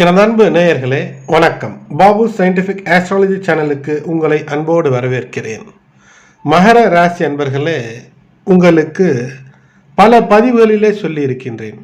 எனது அன்பு நேயர்களே வணக்கம். பாபு சயின்டிஃபிக் ஆஸ்ட்ராலஜி சேனலுக்கு உங்களை அன்போடு வரவேற்கிறேன். மகர ராசி அன்பர்களே உங்களுக்கு பல பதிவுகளிலே சொல்லியிருக்கின்றேன்.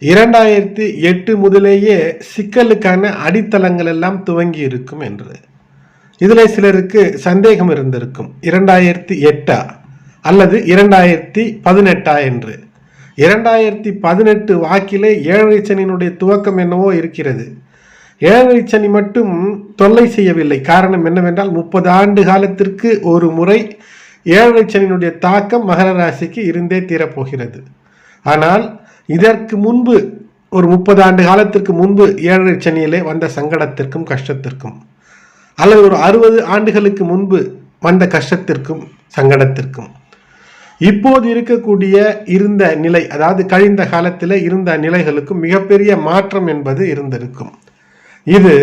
இரண்டாயிரத்தி எட்டு முதலேயே சிக்கலுக்கான அடித்தளங்கள் எல்லாம் துவங்கி இருக்கும் என்று. இதில் சிலருக்கு சந்தேகம் இருந்திருக்கும். இரண்டாயிரத்தி எட்டா அல்லது இரண்டாயிரத்தி பதினெட்டா என்று. இரண்டாயிரத்தி பதினெட்டு வாக்கிலே ஏழரை சனியினுடைய துவக்கம் என்னவோ இருக்கிறது. ஏழரை சனி மட்டும் தொல்லை செய்யவில்லை. காரணம் என்னவென்றால் முப்பது ஆண்டு காலத்திற்கு ஒரு முறை ஏழரை சனியினுடைய தாக்கம் மகர ராசிக்கு இருந்தே தீரப்போகிறது. ஆனால் இதற்கு முன்பு ஒரு முப்பது ஆண்டு காலத்திற்கு முன்பு ஏழரை சனியிலே வந்த சங்கடத்திற்கும் கஷ்டத்திற்கும் அல்லது ஒரு அறுபது ஆண்டுகளுக்கு முன்பு வந்த கஷ்டத்திற்கும் சங்கடத்திற்கும். இப்போது இருக்கக்கூடிய இருந்த நிலை அதாவது கழிந்த காலத்தில் இருந்த நிலைகளுக்கும் மிகப்பெரிய மாற்றம் என்பது இருந்திருக்கும். இது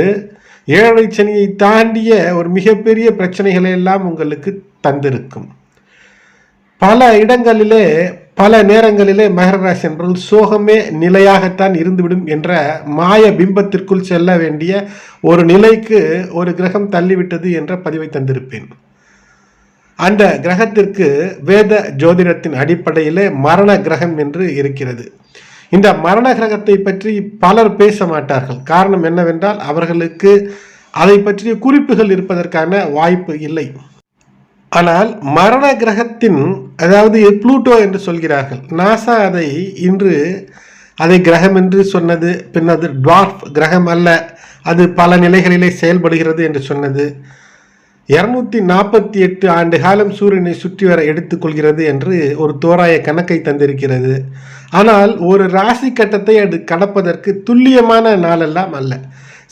ஏழை சனியை தாண்டிய ஒரு மிகப்பெரிய பிரச்சனைகளை எல்லாம் உங்களுக்கு தந்திருக்கும். பல இடங்களிலே பல நேரங்களிலே மகர ராசி என்பவர்கள் சோகமே நிலையாகத்தான் இருந்துவிடும் என்ற மாய பிம்பத்திற்குள் செல்ல வேண்டிய ஒரு நிலைக்கு ஒரு கிரகம் தள்ளிவிட்டது என்ற பதிவை தந்திருப்பேன். அந்த கிரகத்திற்கு வேத ஜோதிடத்தின் அடிப்படையிலே மரண கிரகம் என்று இருக்கிறது. இந்த மரண கிரகத்தை பற்றி பலர் பேச மாட்டார்கள். காரணம் என்னவென்றால் அவர்களுக்கு அதை பற்றிய குறிப்புகள் இருப்பதற்கான வாய்ப்பு இல்லை. ஆனால் மரண கிரகத்தின் அதாவது புளூட்டோ என்று சொல்கிறார்கள் நாசா அதை இன்று அதை கிரகம் என்று சொன்னது பின் அது டுவார்ஃப் கிரகம் அல்ல அது பல நிலைகளிலே செயல்படுகிறது என்று சொன்னது. இருநூத்தி நாற்பத்தி எட்டு ஆண்டு காலம் சூரியனை சுற்றி வர எடுத்துக்கொள்கிறது என்று ஒரு தோராய கணக்கை தந்திருக்கிறது. ஆனால் ஒரு ராசி கட்டத்தை அது கடப்பதற்கு துல்லியமான நாளெல்லாம் அல்ல.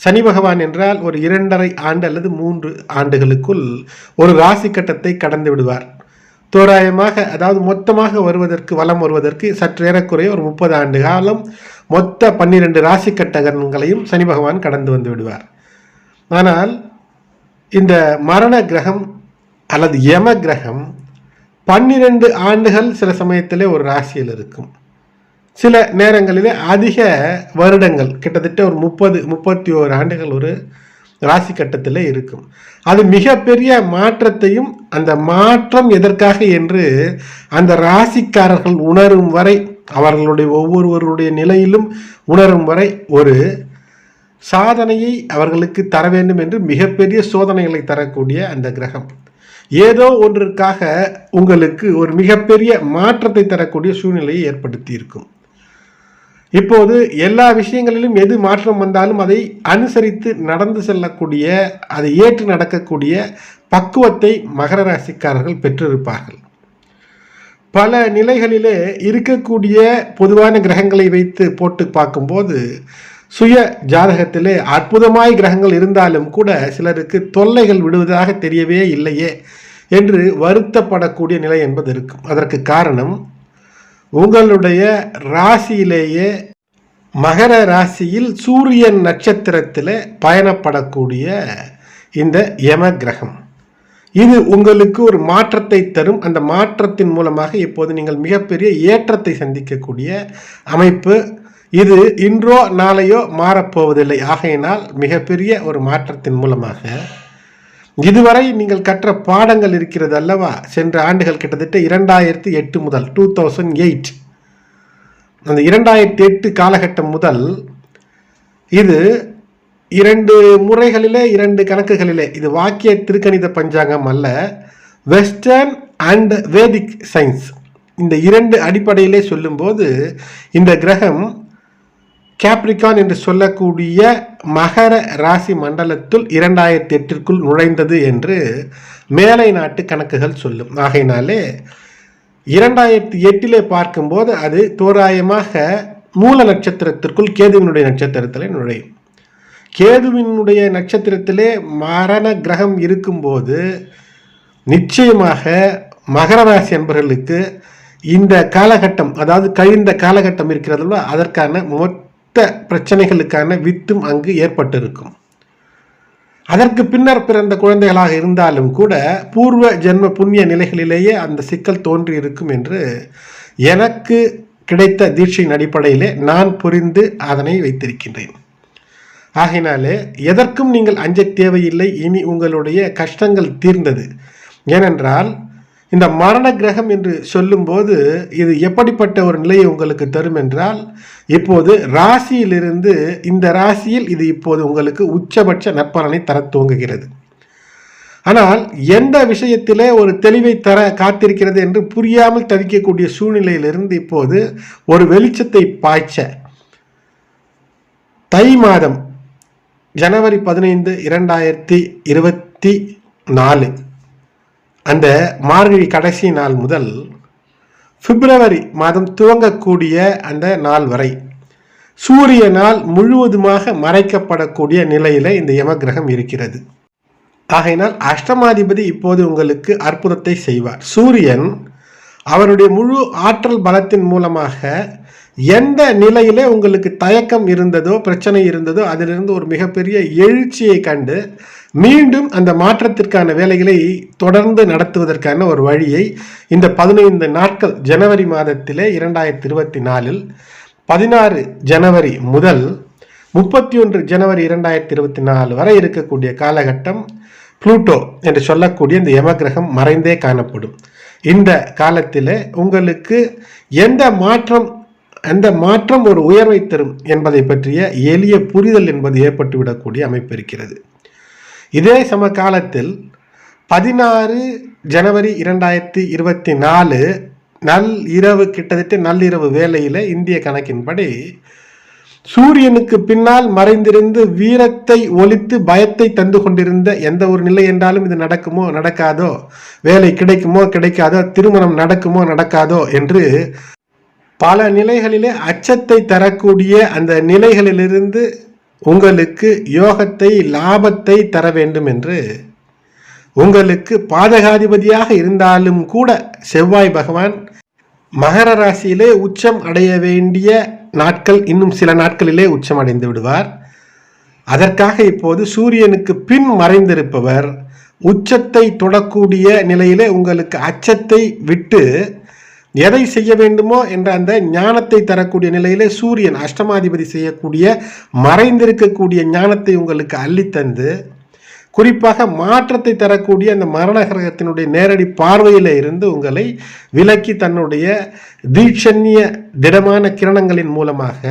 சனி பகவான் என்றால் ஒரு இரண்டரை ஆண்டு அல்லது மூன்று ஆண்டுகளுக்குள் ஒரு ராசி கட்டத்தை கடந்து விடுவார். தோராயமாக அதாவது மொத்தமாக வருவதற்கு வலம் வருவதற்கு சற்று ஏறக்குறைய ஒரு முப்பது ஆண்டு காலம் மொத்த பன்னிரண்டு ராசி கட்டகங்களையும் சனி பகவான் கடந்து வந்து விடுவார். ஆனால் இந்த மரண கிரகம் அல்லது யம கிரகம் பன்னிரண்டு ஆண்டுகள் சில சமயத்திலே ஒரு ராசியில் இருக்கும். சில நேரங்களிலே அதிக வருடங்கள் கிட்டத்தட்ட ஒரு முப்பது முப்பத்தி ஓரு ஆண்டுகள் ஒரு ராசி கட்டத்தில் இருக்கும். அது மிகப்பெரிய மாற்றத்தையும் அந்த மாற்றம் எதற்காக என்று அந்த ராசிக்காரர்கள் உணரும் வரை அவர்களுடைய ஒவ்வொருவருடைய நிலையிலும் உணரும் வரை ஒரு சாதனையை அவர்களுக்கு தர வேண்டும் என்று மிகப்பெரிய சோதனைகளை தரக்கூடிய அந்த கிரகம். ஏதோ ஒன்றிற்காக உங்களுக்கு ஒரு மிகப்பெரிய மாற்றத்தை தரக்கூடிய சூழ்நிலையை ஏற்படுத்தி இருக்கும் இப்போது எல்லா விஷயங்களிலும் எது மாற்றம் வந்தாலும் அதை அனுசரித்து நடந்து செல்லக்கூடிய அதை ஏற்று நடக்கக்கூடிய பக்குவத்தை மகர ராசிக்காரர்கள் பெற்றிருப்பார்கள். பல நிலைகளிலே இருக்கக்கூடிய பொதுவான கிரகங்களை வைத்து போட்டு பார்க்கும்போது சுய ஜாதகத்திலே அற்புதமாய் கிரகங்கள் இருந்தாலும் கூட சிலருக்கு தொல்லைகள் விடுவதாக தெரியவே இல்லையே என்று வருத்தப்படக்கூடிய நிலை என்பது இருக்கும். அதற்கு காரணம் உங்களுடைய ராசியிலேயே மகர ராசியில் சூரியன் நட்சத்திரத்தில் பயணப்படக்கூடிய இந்த யம கிரகம். இது உங்களுக்கு ஒரு மாற்றத்தை தரும். அந்த மாற்றத்தின் மூலமாக இப்போது நீங்கள் மிகப்பெரிய ஏற்றத்தை சந்திக்கக்கூடிய அமைப்பு இது இன்றோ நாளையோ மாறப்போவதில்லை. ஆகையினால் மிகப்பெரிய ஒரு மாற்றத்தின் மூலமாக இதுவரை நீங்கள் கற்ற பாடங்கள் இருக்கிறது அல்லவா? சென்ற ஆண்டுகள் கிட்டத்தட்ட இரண்டாயிரத்தி எட்டு முதல் டூ தௌசண்ட் எயிட் அந்த இரண்டாயிரத்தி எட்டு காலகட்டம் முதல் இது இரண்டு முறைகளிலே இரண்டு கணக்குகளிலே இது வாக்கிய திருக்கணித பஞ்சாங்கம் அல்ல வெஸ்டர்ன் அண்ட் வேதிக் சயின்ஸ் இந்த இரண்டு அடிப்படையிலே சொல்லும்போது இந்த கிரகம் கேப்ரிகான் என்று சொல்லக்கூடிய மகர ராசி மண்டலத்துள் இரண்டாயிரத்தி எட்டிற்குள் நுழைந்தது என்று மேலை நாட்டு கணக்குகள் சொல்லும். ஆகையினாலே இரண்டாயிரத்தி எட்டிலே பார்க்கும்போது அது தோராயமாக மூல நட்சத்திரத்திற்குள் கேதுவினுடைய நட்சத்திரத்திலே நுழையும். கேதுவினுடைய நட்சத்திரத்திலே மரண கிரகம் இருக்கும்போது நிச்சயமாக மகர ராசி என்பவர்களுக்கு இந்த காலகட்டம் அதாவது கழிந்த காலகட்டம் இருக்கிறதுல அதற்கான மொத்த பிரச்சனைகளுக்கான வித்தும் அங்கு ஏற்பட்டிருக்கும். அதற்கு பின்னர் பிறந்த குழந்தைகளாக இருந்தாலும் கூட பூர்வ ஜென்ம புண்ணிய நிலைகளிலேயே அந்த சிக்கல் தோன்றி இருக்கும் என்று எனக்கு கிடைத்த தீட்சையின் அடிப்படையிலே நான் புரிந்து அதனை வைத்திருக்கின்றேன். ஆகையினாலே எதற்கும் நீங்கள் அஞ்ச தேவையில்லை இனி உங்களுடைய கஷ்டங்கள் தீர்ந்தது. ஏனென்றால் இந்த மரண கிரகம் என்று சொல்லும்போது இது எப்படிப்பட்ட ஒரு நிலையை உங்களுக்கு தரும் என்றால் இப்போது ராசியிலிருந்து இந்த ராசியில் இது இப்போது உங்களுக்கு உச்சபட்ச நற்பலனை தர துவங்குகிறது. ஆனால் எந்த விஷயத்திலே ஒரு தெளிவை தர காத்திருக்கிறது என்று புரியாமல் தவிக்கக்கூடிய சூழ்நிலையிலிருந்து இப்போது ஒரு வெளிச்சத்தை பாய்ச்ச தை மாதம் ஜனவரி பதினைந்து இரண்டாயிரத்தி இருபத்தி நாலு அந்த மார்கழி கடைசி நாள் முதல் பிப்ரவரி மாதம் துவங்கக்கூடிய அந்த நாள் வரை சூரியனால் முழுவதுமாக மறைக்கப்படக்கூடிய நிலையில் இந்த யமகிரகம் இருக்கிறது. ஆகையினால் அஷ்டமாதிபதி இப்போது உங்களுக்கு அற்புதத்தை செய்வார். சூரியன் அவருடைய முழு ஆற்றல் பலத்தின் மூலமாக எந்த நிலையிலே உங்களுக்கு தயக்கம் இருந்ததோ பிரச்சனை இருந்ததோ அதிலிருந்து ஒரு மிகப்பெரிய எழுச்சியை கண்டு மீண்டும் அந்த மாற்றத்திற்கான வேலைகளை தொடர்ந்து நடத்துவதற்கான ஒரு வழியை இந்த பதினைந்து நாட்கள் ஜனவரி மாதத்திலே இரண்டாயிரத்தி இருபத்தி நாலில் பதினாறு ஜனவரி முதல் முப்பத்தி ஒன்று ஜனவரி இரண்டாயிரத்தி இருபத்தி நாலு வரை இருக்கக்கூடிய காலகட்டம் புளூட்டோ என்று சொல்லக்கூடிய இந்த யமகிரகம் மறைந்தே காணப்படும். இந்த காலத்தில் உங்களுக்கு எந்த மாற்றம் அந்த மாற்றம் ஒரு உயர்வை தரும் என்பதை பற்றிய எளிய புரிதல் என்பது ஏற்பட்டுவிடக்கூடிய அமைப்பு இருக்கிறது. இதே சம காலத்தில் பதினாறு ஜனவரி இரண்டாயிரத்தி இருபத்தி நாலு நல் இரவு கிட்டத்தட்ட நள்ளிரவு வேளையில் இந்திய கணக்கின்படி சூரியனுக்கு பின்னால் மறைந்திருந்து வீரத்தை ஒழித்து பயத்தை தந்து கொண்டிருந்த எந்த ஒரு நிலை என்றாலும் இது நடக்குமோ நடக்காதோ? வேலை கிடைக்குமோ கிடைக்காதோ? திருமணம் நடக்குமோ நடக்காதோ? என்று பல நிலைகளிலே அச்சத்தை தரக்கூடிய அந்த நிலைகளிலிருந்து உங்களுக்கு யோகத்தை லாபத்தை தர வேண்டும் என்று. உங்களுக்கு பாதகாதிபதியாக இருந்தாலும் கூட செவ்வாய் பகவான் மகர ராசியிலே உச்சம் அடைய வேண்டிய நாட்கள் இன்னும் சில நாட்களிலே உச்சம் அடைந்து விடுவார். அதற்காக இப்போது சூரியனுக்கு பின் மறைந்திருப்பவர் உச்சத்தை தொடக்கூடிய நிலையிலே உங்களுக்கு அச்சத்தை விட்டு எதை செய்ய வேண்டுமோ என்ற அந்த ஞானத்தை தரக்கூடிய நிலையிலே சூரியன் அஷ்டமாதிபதி செய்யக்கூடிய மறைந்திருக்கக்கூடிய ஞானத்தை உங்களுக்கு அள்ளித்தந்து குறிப்பாக மாற்றத்தை தரக்கூடிய அந்த மரண கிரகத்தினுடைய நேரடி பார்வையில் இருந்து உங்களை விலக்கி தன்னுடைய தீட்சண்ய திடமான கிரணங்களின் மூலமாக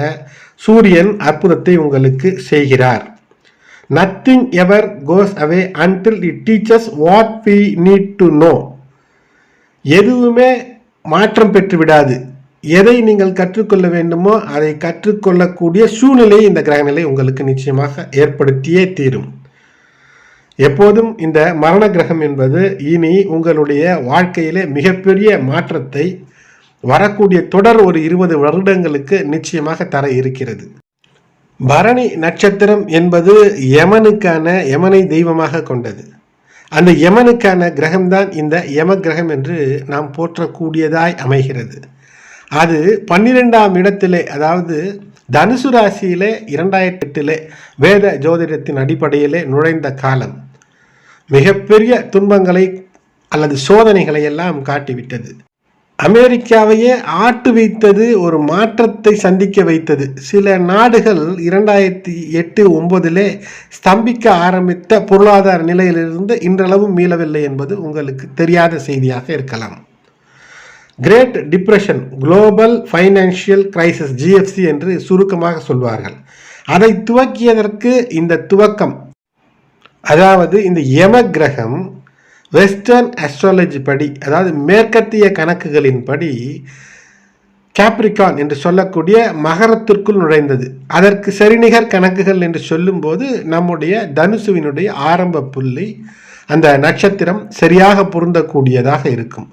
சூரியன் அற்புதத்தை உங்களுக்கு செய்கிறார். Nothing ever goes away until it teachers what we need to know எதுவுமே மாற்றம் பெற்று விடாது. எதை நீங்கள் கற்றுக்கொள்ள வேண்டுமோ அதை கற்றுக்கொள்ளக்கூடிய சூழ்நிலை இந்த கிரகநிலை உங்களுக்கு நிச்சயமாக ஏற்படுத்தியே தீரும். எப்போதும் இந்த மரண கிரகம் என்பது இனி உங்களுடைய வாழ்க்கையிலே மிகப்பெரிய மாற்றத்தை வரக்கூடிய தொடர் ஒரு இருபது வருடங்களுக்கு நிச்சயமாக தர இருக்கிறது. பரணி நட்சத்திரம் என்பது யமனுக்கான யமனை தெய்வமாக கொண்டது. அந்த யமனுக்கான கிரகம்தான் இந்த யம கிரகம் என்று நாம் போற்றக்கூடியதாய் அமைகிறது. அது பன்னிரெண்டாம் இடத்திலே அதாவது தனுசு ராசியிலே இரண்டாயிரத்தி எட்டிலே வேத ஜோதிடத்தின் அடிப்படையிலே நுழைந்த காலம். மிகப்பெரிய துன்பங்களை அல்லது சோதனைகளை எல்லாம் காட்டிவிட்டது. அமெரிக்காவையே ஆட்டு வைத்தது ஒரு மாற்றத்தை சந்திக்க வைத்தது. சில நாடுகள் இரண்டாயிரத்தி எட்டு ஒன்பதிலே ஸ்தம்பிக்க ஆரம்பித்த பொருளாதார நிலையிலிருந்து இன்றளவும் மீளவில்லை என்பது உங்களுக்கு தெரியாத செய்தியாக இருக்கலாம். Great depression global financial crisis GFC என்று சுருக்கமாக சொல்வார்கள். அதை துவக்கியதற்கு இந்த துவக்கம் அதாவது இந்த யம கிரகம் வெஸ்டர்ன் அஸ்ட்ராலஜி படி அதாவது மேற்கத்திய கணக்குகளின்படி கேப்ரிகான் என்று சொல்லக்கூடிய மகரத்திற்குள் நுழைந்தது. அதற்கு சரிநிகர் கணக்குகள் என்று சொல்லும்போது நம்முடைய தனுசுவினுடைய ஆரம்ப புள்ளி அந்த நட்சத்திரம் சரியாக பொருந்தக்கூடியதாக இருக்கும்.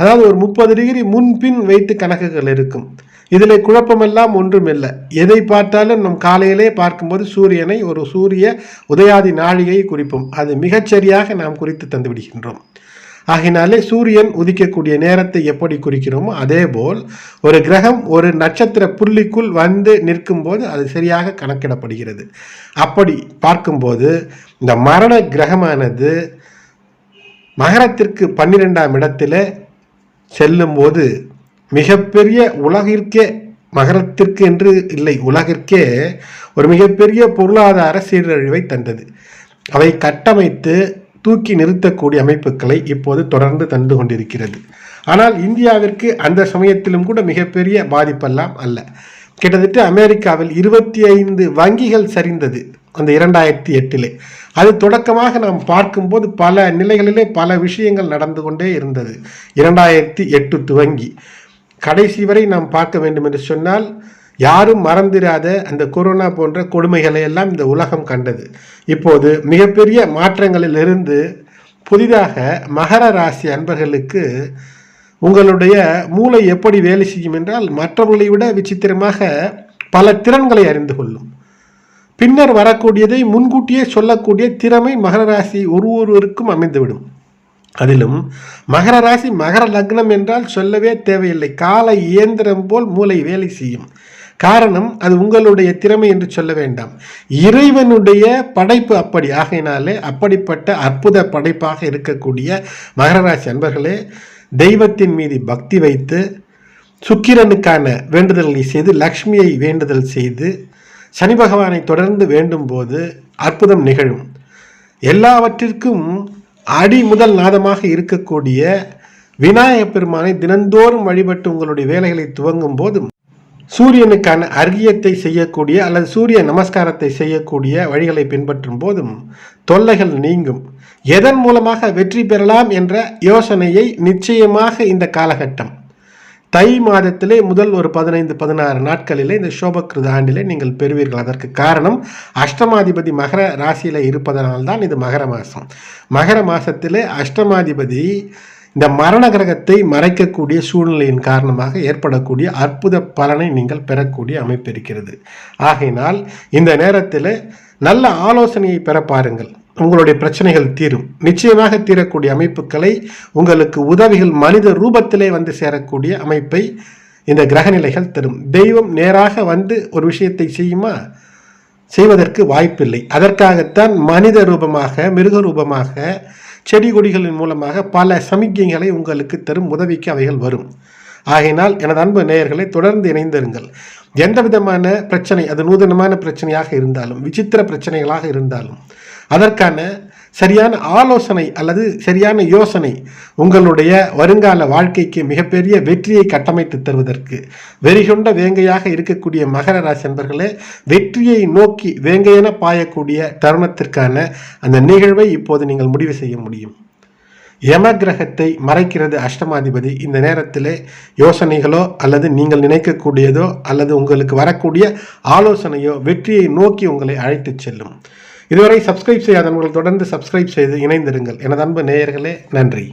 அதாவது ஒரு முப்பது டிகிரி முன்பின் வைத்து கணக்குகள் இருக்கும். இதில் குழப்பமெல்லாம் ஒன்றுமில்லை. எதை பார்த்தாலும் நம் காலையிலே பார்க்கும்போது சூரியனை ஒரு சூரிய உதயாதி நாழிகை குறிப்போம். அது மிகச்சரியாக நாம் குறித்து தந்துவிடுகின்றோம் ஆகினாலே சூரியன் உதிக்கக்கூடிய நேரத்தை எப்படி குறிக்கிறோமோ அதே போல் ஒரு கிரகம் ஒரு நட்சத்திர புள்ளிக்குள் வந்து நிற்கும் போது அது சரியாக கணக்கிடப்படுகிறது. அப்படி பார்க்கும்போது இந்த மரண கிரகமானது மகரத்திற்கு பன்னிரெண்டாம் இடத்துல செல்லும்போது மிகப்பெரிய உலகிற்கே மகரத்திற்கு என்று இல்லை உலகிற்கே ஒரு மிகப்பெரிய பொருளாதார சீரழிவை தந்தது. அவை கட்டமைத்து தூக்கி நிறுத்தக்கூடிய அமைப்புகளை இப்போது தொடர்ந்து தந்து கொண்டிருக்கிறது. ஆனால் இந்தியாவிற்கு அந்த சமயத்திலும் கூட மிகப்பெரிய பாதிப்பெல்லாம் அல்ல. கிட்டத்தட்ட அமெரிக்காவில் இருபத்தி ஐந்து வங்கிகள் சரிந்தது அந்த இரண்டாயிரத்தி எட்டிலே. அது தொடக்கமாக நாம் பார்க்கும்போது பல நிலைகளிலே பல விஷயங்கள் நடந்து கொண்டே இருந்தது. இரண்டாயிரத்தி எட்டு துவங்கி கடைசி வரை நாம் பார்க்க வேண்டும் என்று சொன்னால் யாரும் மறந்திராத அந்த கொரோனா போன்ற கொடுமைகளை எல்லாம் இந்த உலகம் கண்டது. இப்போது மிகப்பெரிய மாற்றங்களிலிருந்து புதிதாக மகர ராசி அன்பர்களுக்கு உங்களுடைய மூளை எப்படி வேலை செய்யும் என்றால் மற்றவர்களை விட விசித்திரமாக பல திறன்களை அறிந்து கொள்ளும். பின்னர் வரக்கூடியதை முன்கூட்டியே சொல்லக்கூடிய திறமை மகர ராசி ஒரு ஒருவருக்கும் அமைந்துவிடும். அதிலும் மகர ராசி மகர லக்னம் என்றால் சொல்லவே தேவையில்லை. காலை இயந்திரம் போல் மூளை வேலை செய்யும். காரணம் அது உங்களுடைய திறமை என்று சொல்ல வேண்டாம். இறைவனுடைய படைப்பு அப்படி. ஆகையினாலே அப்படிப்பட்ட அற்புத படைப்பாக இருக்கக்கூடிய மகர ராசி அன்பர்களே தெய்வத்தின் மீது பக்தி வைத்து சுக்கிரனுக்கான வேண்டுதல்களை செய்து லக்ஷ்மியை வேண்டுதல் செய்து சனி பகவானை தொடர்ந்து வேண்டும் போது அற்புதம் நிகழும். எல்லாவற்றிற்கும் அடி முதல் நாதமாக இருக்கக்கூடிய விநாயகப் பெருமானை தினந்தோறும் வழிபட்டு உங்களுடைய வேலைகளை துவங்கும் போதும் சூரியனுக்கான அர்க்கியத்தை செய்யக்கூடிய அல்லது சூரிய நமஸ்காரத்தை செய்யக்கூடிய வழிகளை பின்பற்றும் போதும் தொல்லைகள் நீங்கும். எதன் மூலமாக வெற்றி பெறலாம் என்ற யோசனையை நிச்சயமாக இந்த காலகட்டம். தை மாதத்திலே முதல் ஒரு பதினைந்து பதினாறு நாட்களிலே இந்த சோபக்கிருத ஆண்டிலே நீங்கள் பெறுவீர்கள். அதற்கு காரணம் அஷ்டமாதிபதி மகர ராசியில் இருப்பதனால்தான் இது மகர மாதம் மகர மாதத்திலே அஷ்டமாதிபதி இந்த மரண கிரகத்தை மறைக்கக்கூடிய சூழ்நிலையின் காரணமாக ஏற்படக்கூடிய அற்புத பலனை நீங்கள் பெறக்கூடிய அமைப்பு இருக்கிறது. ஆகையினால் இந்த நேரத்தில் நல்ல ஆலோசனையை பெற பாருங்கள். உங்களுடைய பிரச்சனைகள் தீரும். நிச்சயமாக தீரக்கூடிய அமைப்புகளை உங்களுக்கு உதவிகள் மனித ரூபத்திலே வந்து சேரக்கூடிய அமைப்பை இந்த கிரகநிலைகள் தரும். தெய்வம் நேராக வந்து ஒரு விஷயத்தை செய்யுமா? செய்வதற்கு வாய்ப்பில்லை. அதற்காகத்தான் மனித ரூபமாக மிருக ரூபமாக செடி கொடிகளின் மூலமாக பல சமிக்கைகளை உங்களுக்கு தரும் உதவிக்கு அவைகள் வரும். ஆகையினால் எனது அன்பு நேயர்களை தொடர்ந்து இணைந்திருங்கள். எந்த விதமான பிரச்சனை அது நூதனமான பிரச்சனையாக இருந்தாலும் விசித்திர பிரச்சனைகளாக இருந்தாலும் அதற்கான சரியான ஆலோசனை அல்லது சரியான யோசனை உங்களுடைய வருங்கால வாழ்க்கைக்கு மிகப்பெரிய வெற்றியை கட்டமைத்து தருவதற்கு. வெறிகொண்ட வேங்கையாக இருக்கக்கூடிய மகர ராசி நண்பர்களே வெற்றியை நோக்கி வேங்கையென பாயக்கூடிய தருணத்திற்கான அந்த நிகழ்வை இப்போது நீங்கள் முடிவு செய்ய முடியும். யம கிரகத்தை மறைக்கிறது அஷ்டமாதிபதி. இந்த நேரத்தில் யோசனைகளோ அல்லது நீங்கள் நினைக்கக்கூடியதோ அல்லது உங்களுக்கு வரக்கூடிய ஆலோசனையோ வெற்றியை நோக்கி உங்களை அழைத்துச் செல்லும். இதுவரை சப்ஸ்கிரைப் செய்யாதவர்கள் தொடர்ந்து சப்ஸ்கிரைப் செய்து இணைந்திருங்கள். எனது அன்பு நேயர்களே நன்றி.